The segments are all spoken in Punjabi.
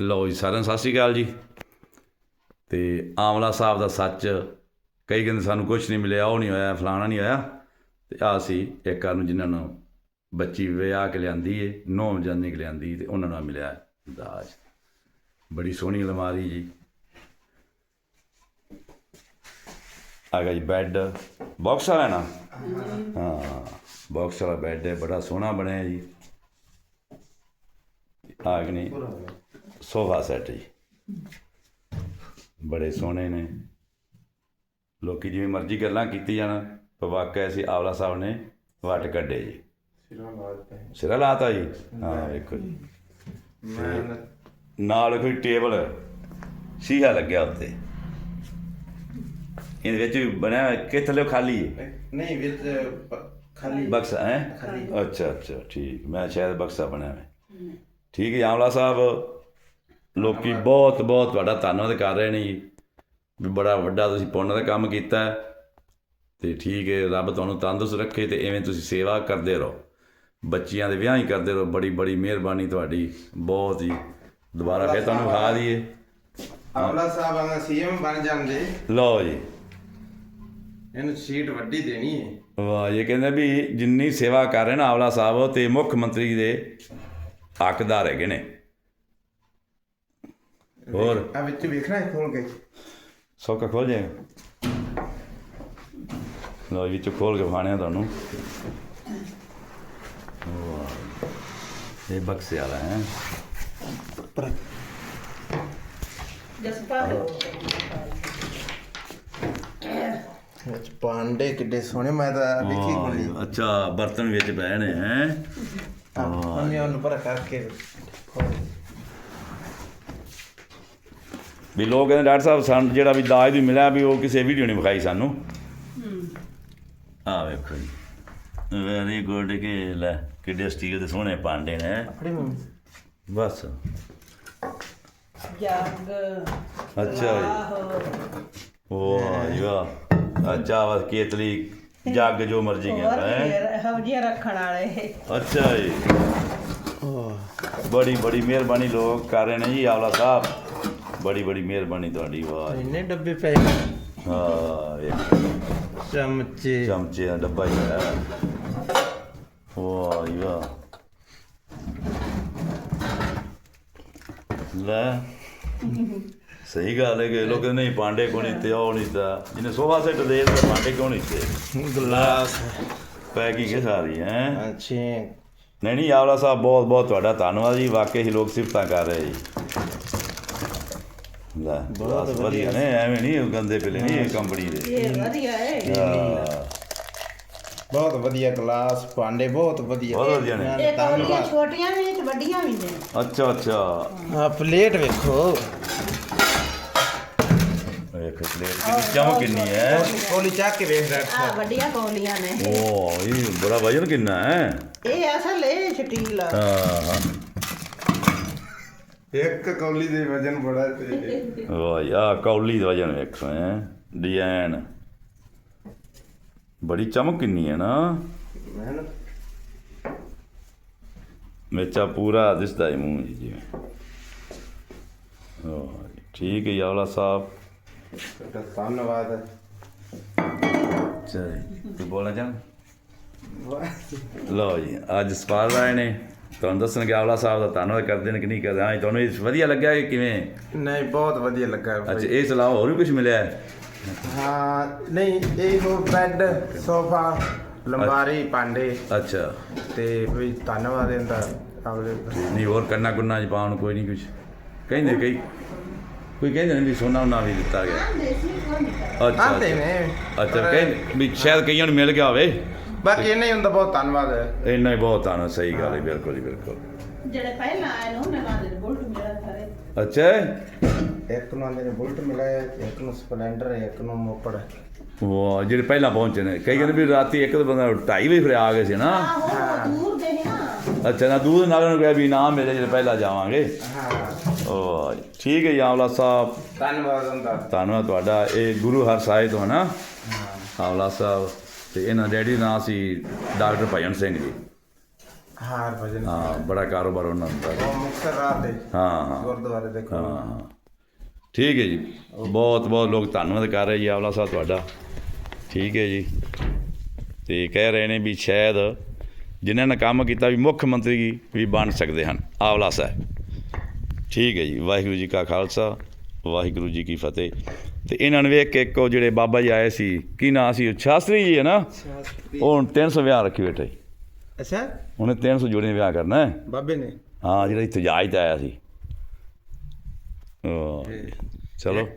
ਲਓ ਜੀ, ਸਾਰਿਆਂ ਨੂੰ ਸਤਿ ਸ਼੍ਰੀ ਅਕਾਲ ਜੀ। ਤੇ ਆਮਲਾ ਸਾਹਿਬ ਦਾ ਸੱਚ, ਕਈ ਕਹਿੰਦੇ ਸਾਨੂੰ ਕੁਝ ਨਹੀਂ ਮਿਲਿਆ, ਉਹ ਨਹੀਂ ਹੋਇਆ, ਫਲਾਣਾ ਨਹੀਂ ਹੋਇਆ। ਤੇ ਆ ਸੀ ਇੱਕ ਨੂੰ ਜਿਨ੍ਹਾਂ ਨੂੰ ਬੱਚੀ ਵਿਆਹ ਕੇ ਲਿਆਂਦੀ ਏ, ਨੌਂ ਜਾਨੀ ਕੇ ਲਿਆਂਦੀ ਤੇ ਉਹਨਾਂ ਨੂੰ ਮਿਲਿਆ ਦਾਜ। ਬੜੀ ਸੋਹਣੀ ਅਲਮਾਰੀ ਜੀ। ਆ ਗਿਆ ਜੀ ਬੈੱਡ। ਬਾਕਸ ਵਾਲਾ ਨਾ? ਹਾਂ, ਬਾਕਸ ਵਾਲਾ ਬੈੱਡ ਹੈ, ਬੜਾ ਸੋਹਣਾ ਬਣਿਆ ਜੀ। ਆ ਗਏ ਨੇ ਸੋਫਾ ਸੈੱਟ ਜੀ। ਬੜੇ ਸੋਹਣੇ ਨੇ। ਲੋਕੀ ਜਿਵੇਂ ਮਰਜ਼ੀ ਗੱਲਾਂ ਕੀਤੀ ਜਾਣ ਪਰ ਵਾਕਿਆ ਸੀ ਆਵਲਾ ਸਾਹਿਬ ਨੇ ਵਟ ਕੱਢੇ ਜੀ। ਸਿਰਾ ਲਾਤਾ ਜੀ? ਹਾਂ ਵੇਖੋ ਜੀ। ਮੈਂ ਨਾਲ ਕੋਈ ਟੇਬਲ ਸ਼ੀਸ਼ਾ ਲੱਗਿਆ ਉੱਤੇ। ਇਹਦੇ ਵਿੱਚ ਵੀ ਬਣਿਆ ਹੋਇਆ ਕਿ ਥੱਲੇ ਖਾਲੀ ਹੈ? ਨਹੀਂ ਵਿੱਚ ਖਾਲੀ ਬਕਸਾ ਹੈ। ਅੱਛਾ ਅੱਛਾ ਠੀਕ। ਮੈਂ ਸ਼ਾਇਦ ਬਕਸਾ ਬਣਿਆ ਹੋਇਆ। ਠੀਕ ਹੈ ਆਮਲਾ ਸਾਹਿਬ। ਲੋਕੀ ਬਹੁਤ ਬਹੁਤ ਤੁਹਾਡਾ ਧੰਨਵਾਦ ਕਰ ਰਹੇ ਨੇ ਜੀ। ਵੀ ਬੜਾ ਵੱਡਾ ਤੁਸੀਂ ਪੁੰਨ ਦਾ ਕੰਮ ਕੀਤਾ ਤੇ ਠੀਕ ਹੈ ਰੱਬ ਤੁਹਾਨੂੰ ਤੰਦਰੁਸਤ ਰੱਖੇ ਤੇ ਐਵੇਂ ਤੁਸੀਂ ਸੇਵਾ ਕਰਦੇ ਰਹੋ। ਬੱਚਿਆਂ ਦੇ ਵਿਆਹ ਹੀ ਕਰਦੇ ਰਹੋ। ਬੜੀ ਬੜੀ ਮਿਹਰਬਾਨੀ ਤੁਹਾਡੀ। ਬਹੁਤ ਹੀ ਦੁਬਾਰਾ ਫਿਰ ਤੁਹਾਨੂੰ ਖਾ ਦਈਏ। ਆਵਲਾ ਸਾਹਿਬ ਆਂਦਾ ਸੀਐਮ ਬਣ ਜਾਂਦੇ। ਲਓ ਜੀ। ਇਹਨੂੰ ਸੀਟ ਵੱਡੀ ਦੇਣੀ ਹੈ। ਵਾਹ ਇਹ ਕਹਿੰਦੇ ਵੀ ਜਿੰਨੀ ਸੇਵਾ ਕਰ ਰਹੇ ਨਾ ਆਵਲਾ ਸਾਹਿਬ ਤੇ ਮੁੱਖ ਮੰਤਰੀ ਦੇ ਹੱਕਦਾਰ ਹੈਗੇ ਨੇ। ਹੋਰ ਆ ਵਿੱਚ ਵੇਖਣਾ ਹੈ ਖੋਲ ਕੇ ਸੌਕਾ ਖੋਲ ਜਾਏਗਾ ਲੋ ਵਿੱਚੋਂ ਖੋਲ ਕੇ ਖਾਣਿਆ ਤੁਹਾਨੂੰ ਵਾਹ ਇਹ ਬਕਸੇ ਵਾਲਾ ਹੈ ਵਿੱਚ ਪਾਂਡੇ ਕਿੱਡੇ ਸੋਹਣੇ ਮੈਂ ਤਾਂ ਵੇਖੀ ਕੋਈ ਅੱਛਾ ਬਰਤਨ ਵਿੱਚ ਪਏ ਨੇ ਹੈ ਉਹਨੇ ਉਹਨੂੰ ਪਰ ਕਰਕੇ ਵੀ ਲੋਕ ਕਹਿੰਦੇ ਡਾਕਟਰ ਸਾਹਿਬ ਸਾਨੂੰ ਜਿਹੜਾ ਵੀ ਦਾਜ ਵੀ ਮਿਲਿਆ ਵੀ ਉਹ ਕਿਸੇ ਵੀਡੀਓ ਨੇ ਵਿਖਾਈ ਸਾਨੂੰ। ਆ ਵੇਖੋ ਜੀ। ਵੈਰੀ ਗੁੱਡ ਕਿ ਲੈ ਕਿੱਡੇ ਸਟੀਲ ਦੇ ਸੋਹਣੇ ਭਾਂਡੇ ਨੇ। ਆਪਣੀ ਬਸ। ਜੱਗ ਅੱਛਾ ਵਾਹ। ਅੱਛਾ ਵਾ ਕੇਤਲੀ ਜੱਗ ਜੋ ਮਰਜ਼ੀ ਕਹਿੰਦਾ ਹੈ? ਜਿਹਾ ਰੱਖਣ ਵਾਲੇ। ਅੱਛਾ ਜੀ। ਬੜੀ ਬੜੀ ਮਿਹਰਬਾਨੀ ਲੋਕ ਕਰ ਰਹੇ ਨੇ ਜੀ ਆਵਲਾ ਸਾਹਿਬ। ਬੜੀ ਬੜੀ ਮਿਹਰਬਾਨੀ ਤੁਹਾਡੀ ਵਾਹ। ਇੰਨੇ ਡੱਬੇ ਪਏ ਹਾਂ ਇਹ ਚਮਚੇ। ਚਮਚੇ ਦਾ ਡੱਬਾ ਹੀ ਹੈ। ਵਾਹ ਜੀ ਵਾਹ। ਲੈ। ਸਹੀ ਗੱਲ ਹੈ ਕਿ ਲੋਕ ਕਹਿੰਦੇ ਨਹੀਂ ਪਾਂਡੇ ਕੋ ਨਹੀਂ ਤੇ ਉਹ ਨਹੀਂ ਤਾਂ ਜਿਹਨੇ ਸੋਫਾ ਸੈੱਟ ਦੇ ਤਾਂ ਪਾਂਡੇ ਕਿਉਂ ਨਹੀਂ ਤੇ? ਗਲਾਸ। ਪੈਕਿੰਗ ਹੈ ਸਾਰੀ ਹੈ? ਅੱਛੇ। ਨਹੀਂ ਨਹੀਂ ਆਵਲਾ ਸਾਹਿਬ ਬਹੁਤ ਬਹੁਤ ਤੁਹਾਡਾ ਧੰਨਵਾਦ ਜੀ ਵਾਕਈ ਹੀ ਲੋਕ ਸਿਫਤਾਂ ਕਰ ਰਹੇ ਜੀ। ਲੈ ਬਹੁਤ ਵਧੀਆ ਨੇ ਐਵੇਂ ਨਹੀਂ ਗੰਦੇ ਪਿਲੇ ਨਹੀਂ ਇਹ ਕੰਪਨੀ ਦੇ। ਇਹ ਵਧੀਆ ਹੈ ਹਾਂ, ਬਹੁਤ ਵਧੀਆ ਗਲਾਸ ਪਾਂਡੇ ਬਹੁਤ ਵਧੀਆ। ਬਹੁਤ ਵਧੀਆ ਨੇ। ਇਹ ਕੌਲੀਆਂ ਛੋਟੀਆਂ ਵੀ ਨੇ ਤੇ ਵੱਡੀਆਂ ਵੀ ਨੇ। ਅੱਛਾ ਅੱਛਾ। ਆ ਪਲੇਟ ਵੇਖੋ। ਵੇਖ ਪਲੇਟ ਕਿੰਨੀ ਚਮਕ ਕਿੰਨੀ ਹੈ। ਕੋਲੀ ਚੱਕ ਕੇ ਵੇਖ ਰਿਹਾ ਆ ਵੱਡੀਆਂ ਕੌਲੀਆਂ ਨੇ। ਓ ਇਹ ਬੜਾ ਵਜਨ ਕਿੰਨਾ ਹੈ। ਇਹ ਅਸਲ ਇਹ ਸਟੀਲ ਆ। ਹਾਂ ਹਾਂ। ਇੱਕ ਕੌਲੀ ਦੇ ਵਜਨ ਬੜਾ ਤੇ ਵਾਹ ਯਾ ਕੌਲੀ ਦਾ ਵਜਨ ਵੇਖੋ ਹੈ। ਡਿਜ਼ਾਈਨ। ਬੜੀ ਚਮਕ ਕਿੰਨੀ ਹੈ ਨਾ। ਮੈਂ ਨਾ ਮੇਚਾ ਪੂਰਾ ਦਿਸਦਾ ਹੈ ਮੂੰਹ ਜੀ ਵਾਹ ਠੀਕ ਹੈ ਯਾਵਲਾ ਸਾਹਿਬ। ਤੁਹਾਡਾ ਧੰਨਵਾਦ ਚਲ ਤੂੰ ਬੋਲਣਾ ਚਾਹ ਲਓ ਜੀ ਅੱਜ ਸਪਾਲ ਆਏ ਨੇ। ਤੁਹਾਨੂੰ ਦੱਸਣਗੇ ਆਵਲਾ ਸਾਹਿਬ ਦਾ ਧੰਨਵਾਦ ਕਰਦੇ ਨੇ ਕਿ ਨਹੀਂ ਕਰਦੇ। ਹਾਂ ਤੁਹਾਨੂੰ ਇਹ ਵਧੀਆ ਲੱਗਿਆ ਕਿ ਕਿਵੇਂ? ਨਹੀਂ ਬਹੁਤ ਵਧੀਆ ਲੱਗਾ। ਅੱਛਾ ਇਸ ਇਲਾਵਾ ਹੋਰ ਵੀ ਕੁਝ ਮਿਲਿਆ? ਹੈ ਨਹੀਂ ਇਹ ਹੋ ਬੈੱਡ ਸੋਫਾ ਲੰਬਾਰੀ ਪਾਂਡੇ ਅੱਛਾ। ਤੇ ਵੀ ਧੰਨਵਾਦ ਇਹਦਾ ਆਵਲੇ ਨਹੀਂ ਹੋਰ ਕੰਨਾ ਕੁੰਨਾ ਚ ਪਾਉਣ ਕੋਈ ਨਹੀਂ ਕੁਝ ਕਹਿੰਦੇ ਕਈ ਕੋਈ ਕਹਿੰਦੇ ਨੇ ਵੀ ਸੋਨਾ ਉਹਨਾਂ ਵੀ ਦਿੱਤਾ ਗਿਆ। ਅੱਛਾ ਅੱਛਾ ਕਹਿੰਦੇ ਵੀ ਸ਼ਾਇਦ ਕਈਆਂ ਨੂੰ ਮਿਲ ਗਿਆ ਹੋਵੇ। ਬਾਕੀ ਇਹ ਨਹੀਂ ਹੁੰਦਾ ਬਹੁਤ ਧੰਨਵਾਦ ਹੈ। ਇੰਨਾ ਹੀ ਬਹੁਤ ਆਣਾ ਸਹੀ ਗੱਲ ਹੈ ਬਿਲਕੁਲ ਹੀ ਬਿਲਕੁਲ। ਜਿਹੜੇ ਪਹਿਲਾਂ ਆਏ ਨੇ ਉਹਨਾਂ ਨਾਲ ਦੇ ਬੁਲਟ ਮੇਰਾ ਸਾਰੇ। ਅੱਛਾ। ਇੱਕ ਨੂੰ ਆਂਦੇ ਨੇ ਬੁਲਟ ਮਿਲਿਆ ਇੱਕ ਨੂੰ ਸਪਲੈਂਡਰ ਇੱਕ ਨੂੰ ਮੋਪੜ। ਵਾਹ ਜਿਹੜੇ ਪਹਿਲਾਂ ਪਹੁੰਚੇ ਨੇ ਕਈ ਕਹਿੰਦੇ ਵੀ ਰਾਤੀ ਇੱਕ ਤਾਂ ਬੰਦਾ 2:30 ਵਜੇ ਫਿਰ ਆ ਗਏ ਸੀ ਨਾ। ਆਹੋ ਦੂਰ ਦੇ ਨੇ ਨਾ। ਅੱਛਾ ਨਾ ਦੂਧ ਨਾਲ ਨੂੰ ਕਿਹਾ ਵੀ ਨਾ ਮਿਲੇ ਜਿਹੜੇ ਪਹਿਲਾਂ ਜਾਵਾਂਗੇ। ਹਾਂ। ਉਹ ਠੀਕ ਹੈ ਜੀ ਆਵਲਾ ਸਾਹਿਬ। ਧੰਨਵਾਦ ਹੁੰਦਾ। ਧੰਨਵਾਦ ਤੁਹਾਡਾ ਇਹ ਗੁਰੂ ਹਰ ਸਾਹਿਬ ਤੋਂ ਹੈ ਨਾ। ਸਾਹਿਬ। ਤੇ ਇਹਨਾਂ ਡੈਡੀ ਦਾ ਨਾਂ ਸੀ ਡਾਕਟਰ ਭਜਨ ਸਿੰਘ ਜੀ। ਹਾਂ ਭਜਨ ਹਾਂ ਬੜਾ ਕਾਰੋਬਾਰ ਉਹਨਾਂ ਦਾ। ਉਹ ਮੁਕਤਸਰ ਰਾਤ ਦੇ ਹਾਂ ਹਾਂ। ਗੁਰਦੁਆਰੇ ਦੇ ਕੋਲ। ਹਾਂ। ਠੀਕ ਹੈ ਜੀ। ਬਹੁਤ ਬਹੁਤ ਲੋਕ ਧੰਨਵਾਦ ਕਰ ਰਹੇ ਜੀ ਆਵਲਾ ਸਾਹਿਬ ਤੁਹਾਡਾ। ਠੀਕ ਹੈ ਜੀ। ਤੇ ਕਹਿ ਰਹੇ ਨੇ ਵੀ ਸ਼ਾਇਦ ਜਿਨ੍ਹਾਂ ਨੇ ਕੰਮ ਕੀਤਾ ਵੀ ਮੁੱਖ ਮੰਤਰੀ ਵੀ ਬਣ ਸਕਦੇ ਹਨ ਆਵਲਾ ਸਾਹਿਬ। ਠੀਕ ਹੈ ਜੀ ਵਾਹਿਗੁਰੂ ਜੀ ਕਾ ਖਾਲਸਾ। ਵਾਹਿਗੁਰੂ ਜੀ ਕੀ ਫਤਿਹ। ਤੇ ਇਹਨਾਂ ਨੇ ਵੇਖ ਕੇ ਇੱਕ ਉਹ ਜਿਹੜੇ ਬਾਬਾ ਜੀ ਆਏ ਸੀ ਕੀ ਨਾਂ ਸੀ ਸ਼ਾਸਤਰੀ ਜੀ ਹੈ ਨਾ? ਉਹ ਹੁਣ 300 ਵਿਆਹ ਰੱਖੀ ਬੈਠੇ ਅੱਛਾ। ਉਹਨੇ 300 ਜੋੜੇ ਵਿਆਹ ਕਰਨਾ ਹੈ। ਬਾਬੇ ਨੇ? ਹਾਂ ਜਿਹੜਾ ਤੇ ਆਇਆ ਸੀ। ਚਲੋ।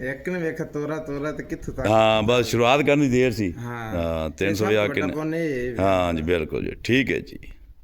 ਇੱਕ ਨੇ ਵੇਖਿਆ ਤੋਰਾ ਤੋਰਾ ਤੇ ਕਿੱਥੋਂ ਤੱਕ? ਹਾਂ ਬਸ ਸ਼ੁਰੂਆਤ ਕਰਨ ਦੀ ਦੇਰ ਸੀ। ਹਾਂ। ਹਾਂ ਇਹ 300 ਸਭ ਵਿਆਹ ਕਿੰਨੇ। ਹਾਂ ਜੀ ਬਿਲਕੁਲ ਜੀ ਠੀਕ ਹੈ ਜੀ।